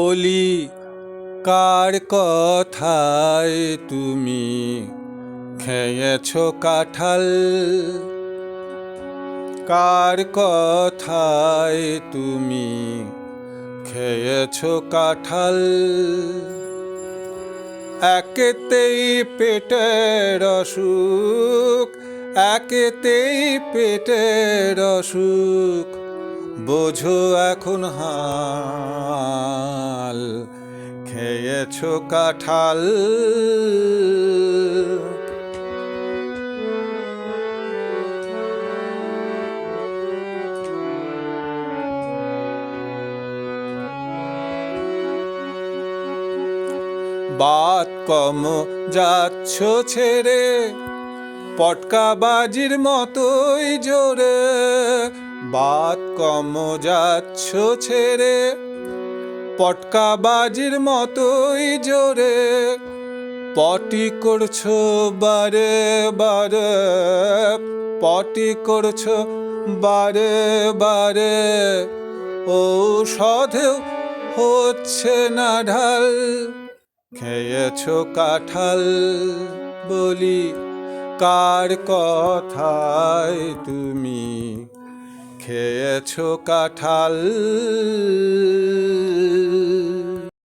বলি, কার কথায় তুমি খেয়েছ কাঁঠাল? কার কথায় তুমি খেয়েছ কাঁঠাল? একেতেই পেটের অসুখ, একেতেই পেটের অসুখ। বোঝো এখন হাল খেয়েছ কাঠাল। বাত কম যাচ্ছ ছেড়ে পটকা বাজির মতোই জোরে। বাত কম যাচ্ছ ছেড়ে, পটকা বাজির মতোই জোরে, পটি করছ বারে বারে, পটি করছ বারে বারে ঔষধেও হচ্ছে না ঢাল, খেয়েছো কাঁঠাল বলি, কার কথায় তুমি খেয়েছো কাঁঠাল?